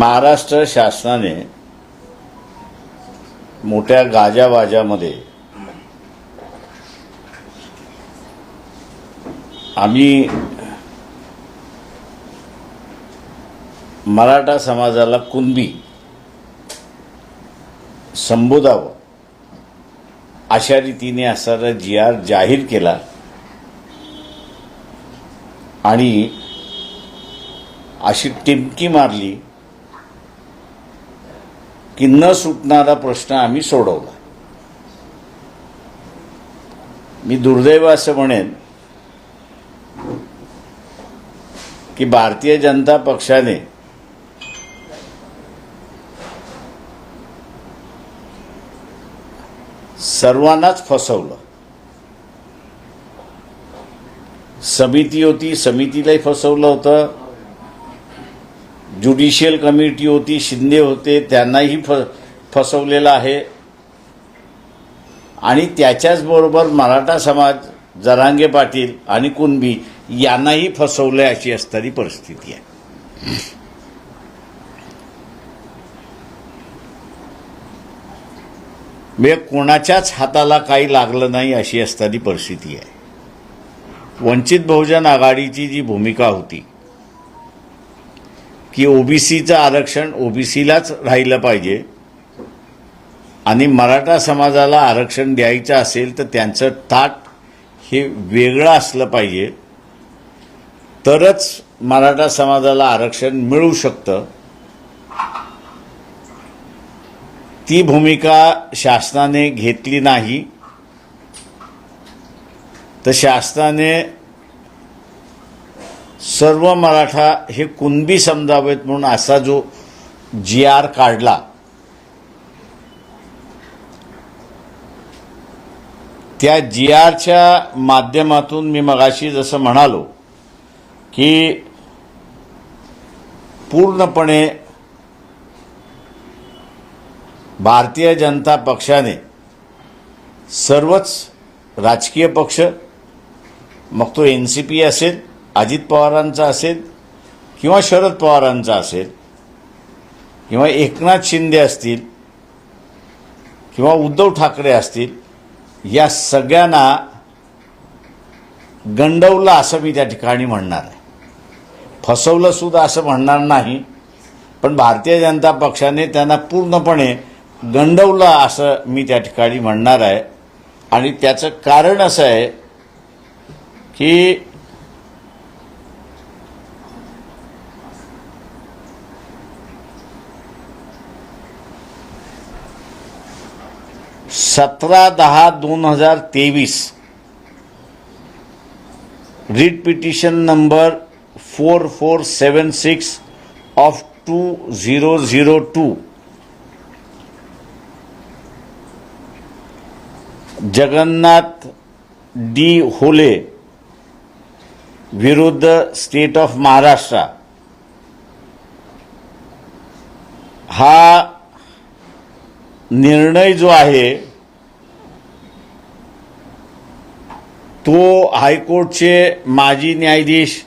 महाराष्ट्र शासनाने मोठ्या गाजावाजामध्ये आम्ही मराठा समाजाला कुणबी संबोधावं अशा रीतीने असणारा जी आर जाहीर केला. आणि अशी टिमकी मारली. की न सुटणारा प्रश्न आम्ही सोडवला. मी दुर्दैव असं म्हणेन की भारतीय जनता पक्षाने सर्वांनाच फसवलं. समिती होती समितीलाही फसवलं होतं. ज्युडिशियल कमिटी होती शिंदे होते त्यांनाही फ फसवलेलं आहे. आणि त्याच्याचबरोबर मराठा समाज जरांगे पाटील आणि कुणबी यांनाही फसवलंय अशी असणारी परिस्थिती आहे. म्हणजे कोणाच्याच हाताला काही लागलं नाही अशी असणारी परिस्थिती आहे. वंचित बहुजन आघाडीची जी भूमिका होती की ओबीसीचं आरक्षण ओबीसीलाच राहिलं पाहिजे. आणि मराठा समाजाला आरक्षण द्यायचं असेल तर त्यांचं ताट हे वेगळं असलं पाहिजे. तरच मराठा समाजाला आरक्षण मिळू शकतं. ती भूमिका शासनाने घेतली नाही. तर शासनाने सर्व मराठा हे कुणबी समजावेत म्हणून असा जो जी आर काढला त्या जी आरच्या माध्यमातून मी मगाशी जसं म्हणालो की पूर्णपणे भारतीय जनता पक्षाने सर्वच राजकीय पक्ष मग तो एन सी पी असेल अजित पवारांचा असेल किंवा शरद पवारांचा असेल किंवा एकनाथ शिंदे असतील किंवा उद्धव ठाकरे असतील या सगळ्यांना गंडवलं असं मी त्या ठिकाणी म्हणणार आहे. फसवलं सुद्धा असं म्हणणार नाही पण भारतीय जनता पक्षाने त्यांना पूर्णपणे गंडवलं असं मी त्या ठिकाणी म्हणणार आहे. आणि त्याचं कारण असं आहे की सतरा दहा दोन हजार तेवीस. Writ petition number four four seven six of two zero zero two Jagannath D Hole विरुद्ध स्टेट ऑफ महाराष्ट्र. हा निर्णय जो आहे तो हायकोर्टचे माजी न्यायाधीश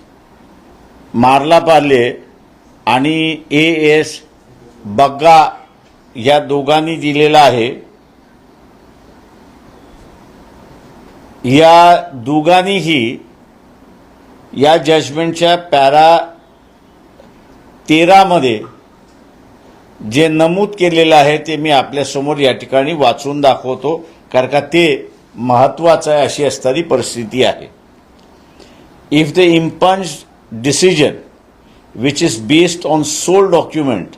मारला पार्ले आणि ए एस बग्गा या दोघांनी दिलेला आहे. या दोघांनीही या जजमेंटच्या पॅरा तेरामध्ये जे नमूद केलेलं आहे ते मी आपल्यासमोर या ठिकाणी वाचून दाखवतो कारण का ते महत्वाचं आहे अशी असणारी परिस्थिती आहे if the impugned decision which is based on sole document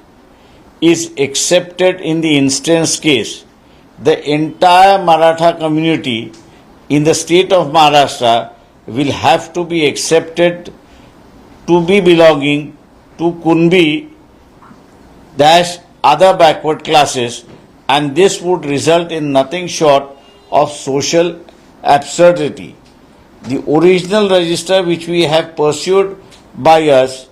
is accepted in the instance case, the entire Maratha community in the state of Maharashtra will have to be accepted to be belonging to Kunbi dash other backward classes and this would result in nothing short of social absurdity. The original register which we have pursued by us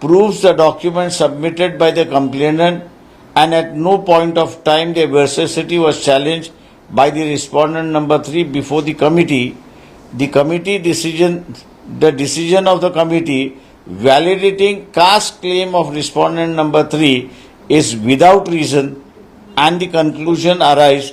proves the document submitted by the complainant and at no point of time the veracity was challenged by the respondent number 3 before the committee. The committee decision, the decision of the committee validating caste claim of respondent number 3 is without reason and the conclusion arise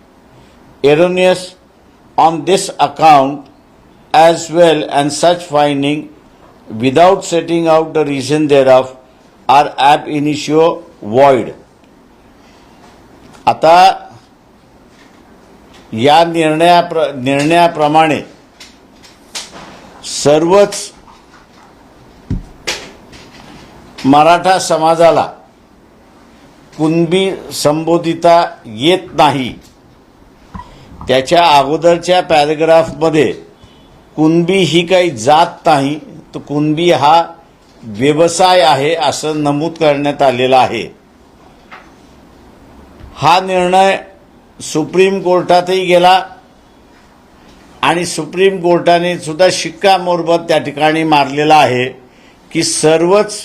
erroneous on this account as well and such finding without setting out the reason thereof are ab initio void. आता या निर्णयाप्र निर्णयाप्रमाणे सर्वच मराठा समाजाला कुणबी संबोधिता येत नाही त्याच्या अगोदरच्या पॅरेग्राफमध्ये कुणबी ही काही जात नाही तर कुणबी हा व्यवसाय आहे असं नमूद करण्यात आलेलं आहे. हा निर्णय सुप्रीम कोर्टातही गेला आणि सुप्रीम कोर्टाने सुद्धा शिक्कामोर्बत त्या ठिकाणी मारलेला आहे की सर्वच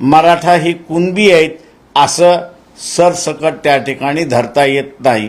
मराठा ही कुणबी आहेत असं सरसकट त्या ठिकाणी धरता येत नाही.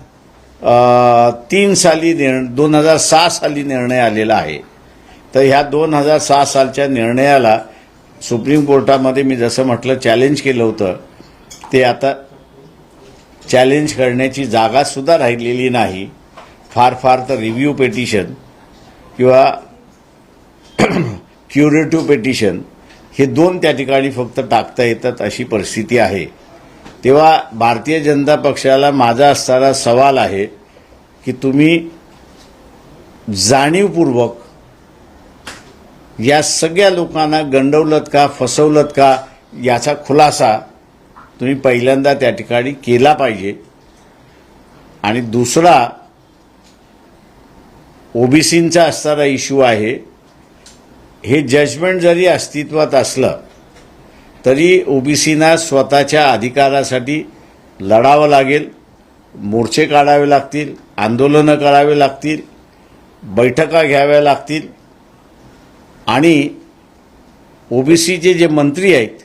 तीन साली निर् दोन हजार सहा साली निर्णय आलेला आहे. तर ह्या दोन हजार सहा सालच्या निर्णयाला सुप्रीम कोर्टामध्ये मी जसं म्हटलं चॅलेंज केलं होतं ते आता चॅलेंज करण्याची जागासुद्धा राहिलेली नाही. फार फार तर रिव्ह्यू पेटिशन किंवा क्युरेटिव्ह पेटिशन हे दोन त्या ठिकाणी फक्त टाकता येतात अशी परिस्थिती आहे. तेव्हा भारतीय जनता पक्षाला माझा असणारा सवाल आहे की तुम्ही जाणीवपूर्वक या सगळ्या लोकांना गंडवलत का फसवलत का याचा खुलासा तुम्ही पहिल्यांदा त्या ठिकाणी केला पाहिजे. आणि दुसरा ओबीसींचा असणारा इश्यू आहे हे जजमेंट जरी अस्तित्वात असलं तरी ओबीसींना स्वतःच्या अधिकारासाठी लढावं लागेल मोर्चे काढावे लागतील आंदोलनं करावे लागतील बैठका घ्याव्या लागतील आणि ओबीसीचे जे मंत्री आहेत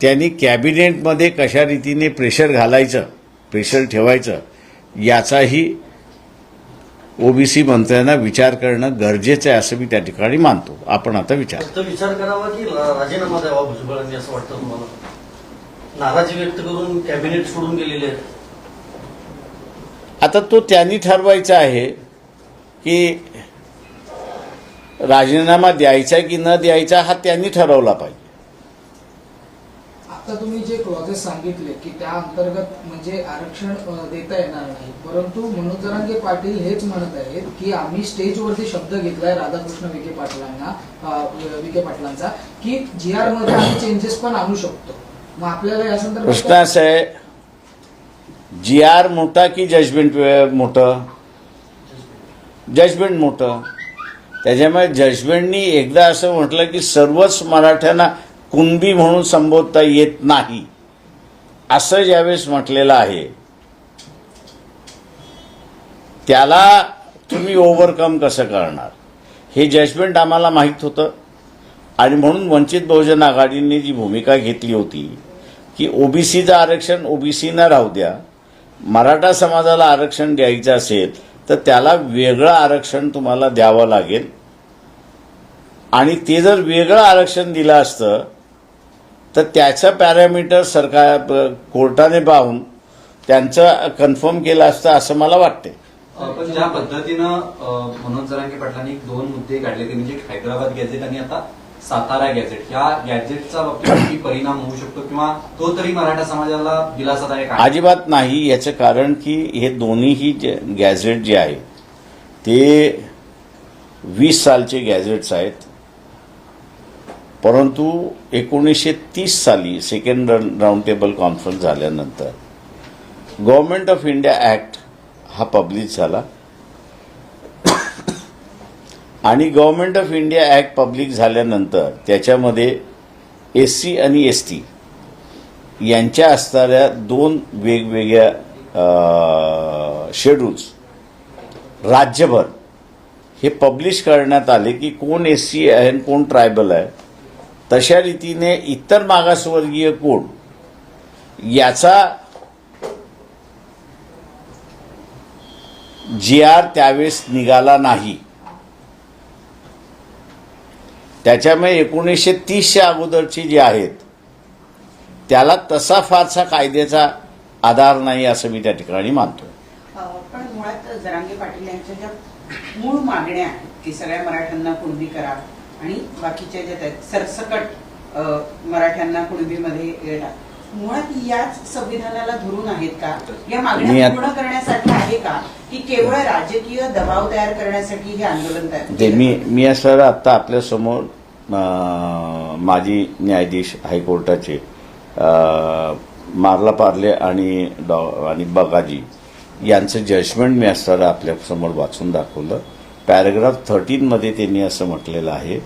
त्यांनी कॅबिनेटमध्ये कशा रीतीने प्रेशर घालायचं प्रेशर ठेवायचं याचाही ओबीसी मंत्र्यांना विचार करणं गरजेचं आहे असं मी त्या ठिकाणी मानतो. आपण आता विचार विचार करावा की राजीनामा द्यावा भुजबळांनी असं वाटतं तुम्हाला. नाराजी व्यक्त करून कॅबिनेट सोडून गेलेले आहेत. आता तो त्यांनी ठरवायचा आहे की राजीनामा द्यायचा की न द्यायचा हा त्यांनी ठरवला पाहिजे. आता तुम्ही जे क्लॉजेस सांगितले की त्या अंतर्गत म्हणजे आरक्षण देता येणार नाही. परंतु मनोज जरांगे पाटील हेच म्हणत आहेत की आम्ही स्टेजवरती शब्द घेतलाय राधाकृष्ण विखे पाटलांना विखे पाटलांचा की जी आरमध्ये आम्ही चेंजेस पण आणू शकतो. मग आपल्याला या प्रश्न संदर्भात असा आहे जी आर मोठा की जजमेंट मोठं जजमेंट मोठं त्याच्यामुळे जजमेंटनी एकदा असं म्हटलं की सर्वच मराठ्यांना कुणबी म्हणून संबोधता येत नाही. असं ज्यावेळेस म्हटलेलं आहे त्याला तुम्ही ओव्हरकम कसं करणार? हे जजमेंट आम्हाला माहीत होतं. आणि म्हणून वंचित बहुजन आघाडीने जी भूमिका घेतली होती की ओबीसीचं आरक्षण ओबीसीनं राहू द्या मराठा समाजाला आरक्षण द्यायचं असेल तर त्याला वेगळं आरक्षण तुम्हाला द्यावं लागेल. आणि ते जर वेगळं आरक्षण दिलं असतं तर त्याचं पॅरामीटर सरकार कोर्टाने पाहून त्यांचं कन्फर्म केलं असतं असं मला वाटते पण ज्या पद्धतीनं मनोज जरांगे पाटलांनी दोन मुद्दे काढले ते म्हणजे हैदराबाद गॅझेट आणि आता सातारा गॅझेट. या गॅझेटचा बाबतीत परिणाम होऊ शकतो किंवा तो तरी मराठा समाजाला दिलासादायक अजिबात नाही. याचं कारण की हे दोन्हीही जे गॅझेट जे आहे ते वीस सालचे गॅझेट्स आहेत. परंतु एकोणीसशे तीस साली सेकंड राऊंड टेबल कॉन्फरन्स झाल्यानंतर गव्हर्नमेंट ऑफ इंडिया ॲक्ट हा पब्लिश झाला. आणि government of India act public झाल्यानंतर त्याच्यामध्ये एस सी आणि एस टी यांच्या असणाऱ्या दोन वेगवेगळ्या शेड्यूल्स राज्यभर हे पब्लिश करण्यात आले की कोण एस सी आहे आणि कोण ट्रायबल आहे. तशा रीतीने इतर मागासवर्गीय कोण याचा जी आर त्यावेळेस निघाला नाही. त्याच्यामुळे एकोणीसशे तीसच्या अगोदरची जी आहेत त्याला तसा फारसा कायद्याचा आधार नाही असं मी त्या ठिकाणी मानतो पण मुळात जरांगे पाटील यांच्या ज्या मूळ मागण्या आहेत की सगळ्या मराठ्यांना कुणबी करा आणि बाकीच्या ज्या सरसकट मराठ्यांना कुणबीमध्ये मुळात याच संविधानाला धरून आहेत का? या मागण्या आत- पूर्ण करण्यासाठी आहे का? की केवळ राजकीय दबाव तयार करण्यासाठी हे आंदोलन तयार? मी मी असं आत्ता आपल्यासमोर अं, माजी न्यायाधीश हायकोर्टाचे मार्ला पार्ले आणि डॉ आणि बगाजी यांचं जजमेंट मी असताना आपल्यासमोर वाचून दाखवलं. पॅराग्राफ थर्टीनमध्ये त्यांनी असं म्हटलेलं आहे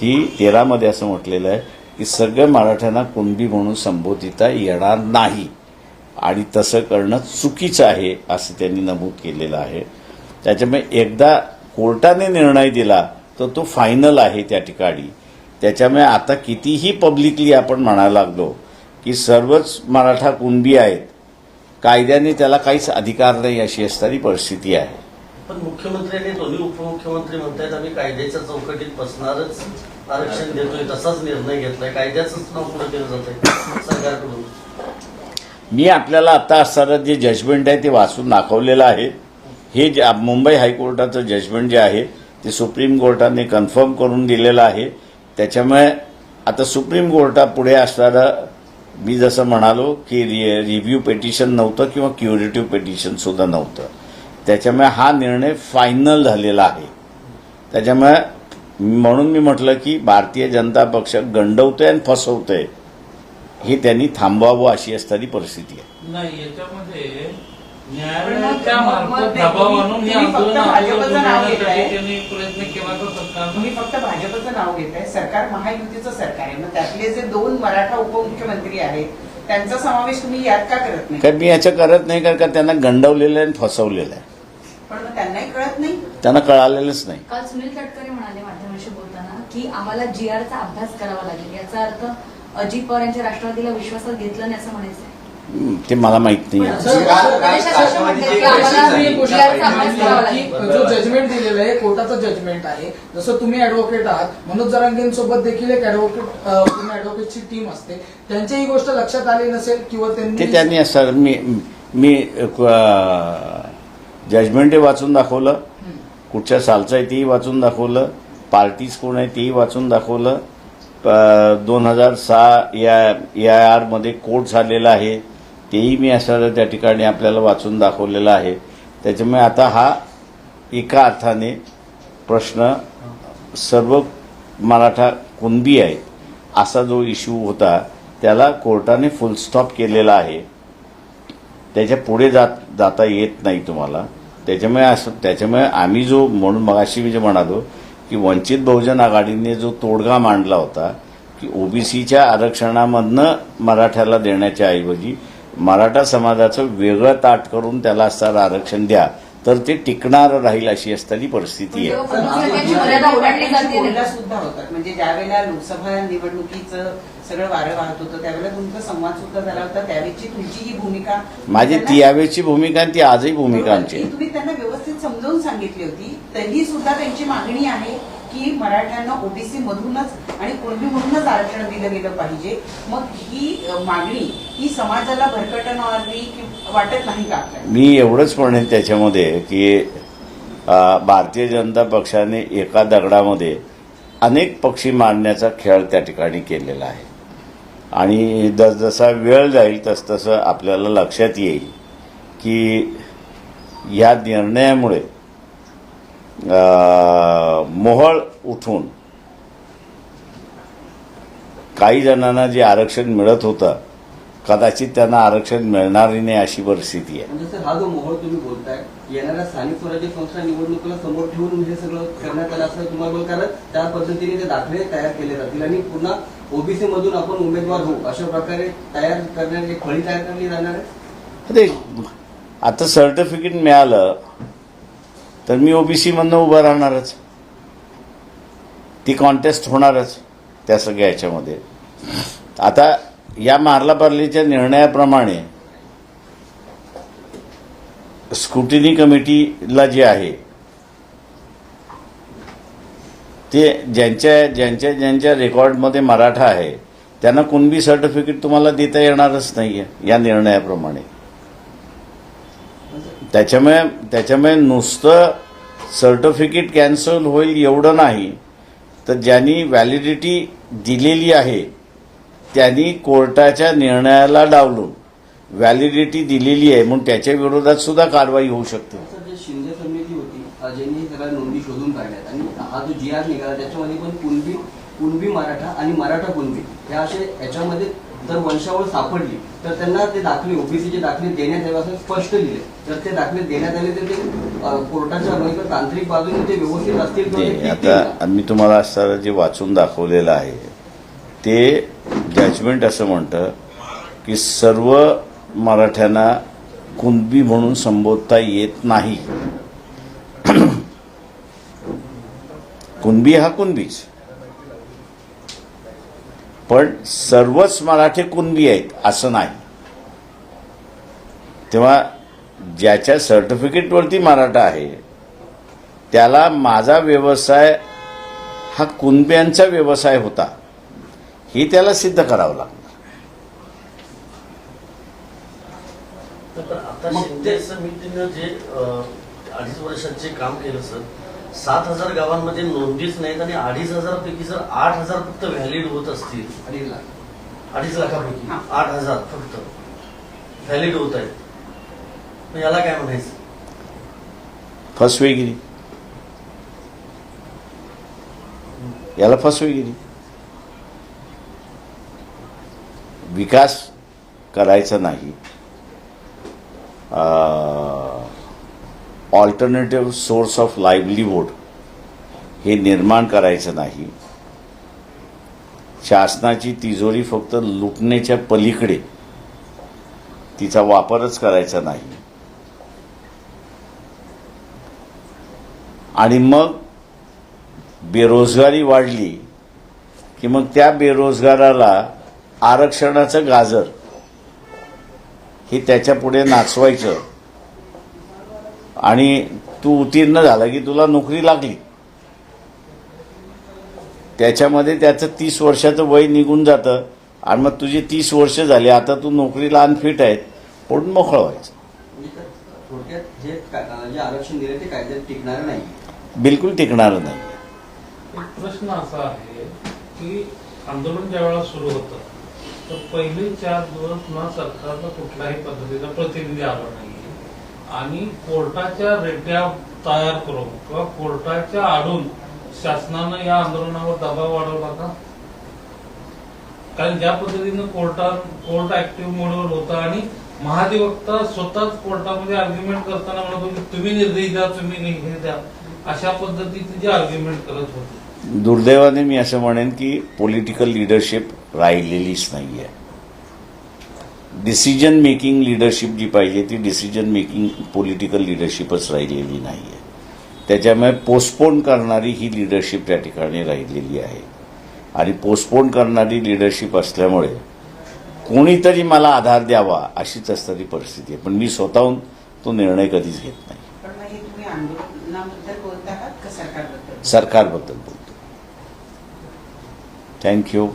की तेरामध्ये असं म्हटलेलं आहे की सगळ्या मराठ्यांना कुणबी म्हणून संबोधिता येणार नाही आणि तसं करणं चुकीचं आहे असं त्यांनी नमूद केलेलं आहे. त्याच्यामुळे एकदा कोर्टाने निर्णय दिला तर तो फायनल आहे त्या ठिकाणी. त्याच्यामुळे आता कितीही पब्लिकली आपण म्हणायला लागलो की सर्वच मराठा कुणबी आहेत कायद्याने त्याला काहीच अधिकार नाही अशी असणारी परिस्थिती आहे. पण मुख्यमंत्री आणि दोन्ही उपमुख्यमंत्री म्हणतायत आम्ही कायद्याच्या चौकटीत बसणारच आरक्षण देतोय तसाच निर्णय घेतलाय. कायद्याच नाव पुढे केलं जात सरकारकडून. मी आपल्याला आता असणारं जे जजमेंट आहे ते वाचून दाखवलेलं आहे. हे जे मुंबई हायकोर्टाचं जजमेंट जे आहे ते सुप्रीम कोर्टाने कन्फर्म करून दिलेलं आहे. त्याच्यामुळे आता सुप्रीम कोर्टापुढे असणारं मी जसं म्हणालो की रि रिव्ह्यू पेटिशन नव्हतं किंवा क्युरेटिव्ह पेटिशनसुद्धा नव्हतं. त्याच्यामुळे हा निर्णय फायनल झालेला आहे. त्याच्यामुळे म्हणून मी म्हटलं की भारतीय जनता पक्ष गंडवतोय आणि फसवतोय. हे त्यांनी थांबवावं अशी असणारी परिस्थिती आहे. तुम्ही- हे फक्त आंदोलन भाजपचं नाव घेताय. त्यांनी प्रयत्न केला तर सरकारनं तुम्ही फक्त भाजपचं नाव घेताय. सरकार महायुतीचं सरकार आहे. मग त्यातले जे दोन मराठा उपमुख्यमंत्री आहेत त्यांचा समावेश तुम्ही यात का करत नाही? कारण मी याचं करत नाही कारण का त्यांना गंडवलेलं आहे आणि फसवलेलं आहे. पण मग त्यांनाही कळत नाही? त्यांना कळालेलंच नाही. काल सुनील तटकरे म्हणाले माध्यमांशी बोलताना की आम्हाला जी आरचा अभ्यास करावा लागेल. याचा अर्थ अजित पवार यांच्या राष्ट्रवादीला विश्वासात घेतलं नाही असं म्हणायचं आहे. ते मला माहीत नाही. सर, जी जजमेंट दिलेलं आहे कोर्टाचं जजमेंट आहे. जसं तुम्ही ऍडव्होकेट आहात मनोज जरांगेंसोबत देखील एक ऍडव्होकेट ऍडव्होकेटची टीम असते. त्यांची ही गोष्ट लक्षात आली नसेल किंवा ते त्यांनी त्यांनी असं मी मी जजमेंटही वाचून दाखवलं. कुठच्या सालचं आहे तेही वाचून दाखवलं. पार्टीज कोण आहे तेही वाचून दाखवलं. दोन हजार सहा या ए आय आरमध्ये कोट झालेला आहे. तेही मी असं त्या ठिकाणी आपल्याला वाचून दाखवलेलं आहे. त्याच्यामुळे आता हा एका अर्थाने प्रश्न सर्व मराठा कुणबी आहे असा जो इश्यू होता त्याला कोर्टाने फुलस्टॉप केलेला आहे. त्याच्या पुढे जात जाता येत नाही तुम्हाला. त्याच्यामुळे असं त्याच्यामुळे आम्ही जो म्हणून मगाशी मी जे म्हणालो की वंचित बहुजन आघाडीने जो तोडगा मांडला होता की ओबीसीच्या आरक्षणामधनं मराठ्याला देण्याच्या ऐवजी मराठा समाजाचं वेगळं ताट करून त्याला असणारं आरक्षण द्या तर ते टिकणार राहील अशी असताना परिस्थिती आहे. म्हणजे ज्या वेळेला लोकसभा निवडणुकीचं सगळं वारं वाहत होतं त्यावेळेला तुमचा संवाद सुद्धा झाला होता. त्यावेळेची तुमची ही भूमिका माझी त्यांना- ती यावेळची भूमिका आणि ती आजही भूमिका आमची आहे. तुम्ही त्यांना व्यवस्थित समजावून सांगितली होती. तरी सुद्धा त्यांची मागणी आहे की मराठ्यांना ओबीसी मधूनच आणि कुणबी म्हणूनच आरक्षण दिलं गेलं पाहिजे. मग ही मागणी ही समाजाला भरकटणारी वाटत नाही का मी एवढंच म्हणेन त्याच्यामध्ये की भारतीय जनता पक्षाने एका दगडामध्ये अनेक पक्षी मारण्याचा खेळ त्या ठिकाणी केलेला आहे. आणि जसजसा वेळ जाईल तसतसं आपल्याला लक्षात येईल की या निर्णयामुळे मोहळ उठून काही जणांना जे आरक्षण मिळत होतं कदाचित त्यांना आरक्षण मिळणारही नाही अशी परिस्थिती आहे म्हणजे सर हा जो मोहोळ तुम्ही बोलताय येणाऱ्या स्थानिक स्वराज्य संस्था निवडणुकीला समोर ठेवून हे सगळं करण्यात आलं असं तुम्हाला कारण त्या पद्धतीने ते दाखले तयार केले जातील आणि पुन्हा ओबीसी मधून आपण उमेदवार होऊ अशा प्रकारे तयार करण्याची फळी तयार करली जाणार आहे आता सर्टिफिकेट मिळालं तर मी ओबीसी मधनं उभं राहणारच. ती कॉन्टेस्ट होणारच त्या सगळ्या याच्यामध्ये. आता या मारला पार्लीच्या निर्णयाप्रमाणे स्क्रुटिनी कमिटीला जे आहे ते ज्यांच्या ज्यांच्या ज्यांच्या रेकॉर्डमध्ये मराठा आहे त्यांना कुणबी सर्टिफिकेट तुम्हाला देता येणारच नाही आहे या निर्णयाप्रमाणे. त्याच्यामुळे त्याच्यामुळे नुसतं सर्टिफिकेट कॅन्सल होईल एवढं नाही. तर ज्यांनी व्हॅलिडिटी दिलेली आहे त्यांनी कोर्टाच्या निर्णयाला डावलून व्हॅलिडिटी दिलेली आहे म्हणून त्याच्या विरोधात सुद्धा कारवाई होऊ शकते. शिंदे समिती होती अजयने सगळ्या नोंदी शोधून काढल्यात. आणि हा जो जी आर निघाला त्याच्यामध्ये पण कुणबी कुणबी मराठा आणि मराठा कुणबी या असे याच्यामध्ये जर वंशावळ सापडली तर त्यांना ते दाखले ओबीसीचे दाखले देण्यात यावे असं स्पष्ट लिहिले जर ते दाखले देण्यात आले तर ते कोर्टाच्या म्हणजे तांत्रिक बाजूने ते व्यवस्थित असतील आता? मी तुम्हाला असं जे वाचून दाखवलेलं आहे ते जजमेंट असं म्हणतं की सर्व मराठ्यांना कुणबी म्हणून संबोधता येत नाही. कुणबी हा कुणबीच. पण सर्वच मराठी कुणबी आहेत असं नाही. तेव्हा ज्याच्या सर्टिफिकेटवरती मराठा आहे त्याला माझा व्यवसाय हा कुणब्यांचा व्यवसाय होता हे त्याला सिद्ध करावं लागतं आता समितीनं जे अडीच वर्षांचे काम केलं सर सात हजार गावांमध्ये नोंदीच नाहीत आणि अडीच हजारपैकी जर आठ हजार फक्त व्हॅलिड होत असतील अडीच लाख. अडीच लाखापैकी. आठ हजार फक्त. व्हॅलिड होत आहेत. मग याला काय म्हणायचं? फसवेगिरी. याला फसवेगिरी. विकास करायचा नाही. ऑल्टरनेटिव्ह सोर्स ऑफ लाईव्हलीहूड हे निर्माण करायचं नाही. शासनाची तिजोरी फक्त लुटण्याच्या पलीकडे तिचा वापरच करायचा नाही. आणि मग बेरोजगारी वाढली की मग त्या बेरोजगाराला आरक्षणाचं गाजर हे त्याच्या पुढे नाचवायचं. आणि तू उत्तीर्ण झाला की तुला नोकरी लागली. त्याच्यामध्ये त्याचं तीस वर्षाचं वय निघून जातं आणि मग तुझी तीस वर्ष झाली आता तू नोकरीला अनफिट आहेत म्हणून मोकळं व्हायचं. म्हणजे तर थोडक्यात जे का- जे आरक्षण दिले ते कायद्यात टिकणार नाही. बिलकुल टिकणारं नाही. प्रश्न असा आहे की आंदोलन ज्या वेळेला सुरू होतं तर पहिले चार दिवस ना सरकारचा कुठल्याही पद्धतीचा प्रतिनिधी आला नाही. आणि कोर्टाच्या रेट्या तयार करून किंवा कोर्टाच्या आडून शासनानं या आंदोलनावर दबाव वाढवला का? कारण ज्या पद्धतीनं कोर्टात कोर्ट ऍक्टिव्ह मोडवर होता आणि महाधिवक्ता स्वतःच कोर्टामध्ये आर्ग्युमेंट करताना म्हणत होते तुम्ही निर्देश द्या तुम्ही नि- द्या. अशा पद्धतीचे जे आर्ग्युमेंट करत होते. दुर्दैवाने मी असं म्हणेन की पॉलिटिकल लिडरशिप राहिलेलीच नाही आहे डिसिजन मेकिंग लिडरशिप जी पाहिजे ती डिसिजन मेकिंग पॉलिटिकल लिडरशिपच राहिलेली नाही आहे त्याच्यामुळे पोस्टपोन करणारी ही लिडरशिप त्या ठिकाणी राहिलेली आहे. आणि पोस्टपोन करणारी लिडरशिप असल्यामुळे कोणीतरी मला आधार द्यावा अशीच असणारी परिस्थिती आहे. पण मी स्वतःहून तो निर्णय कधीच घेत नाही. सरकारबद्दल बोलतो? थँक्यू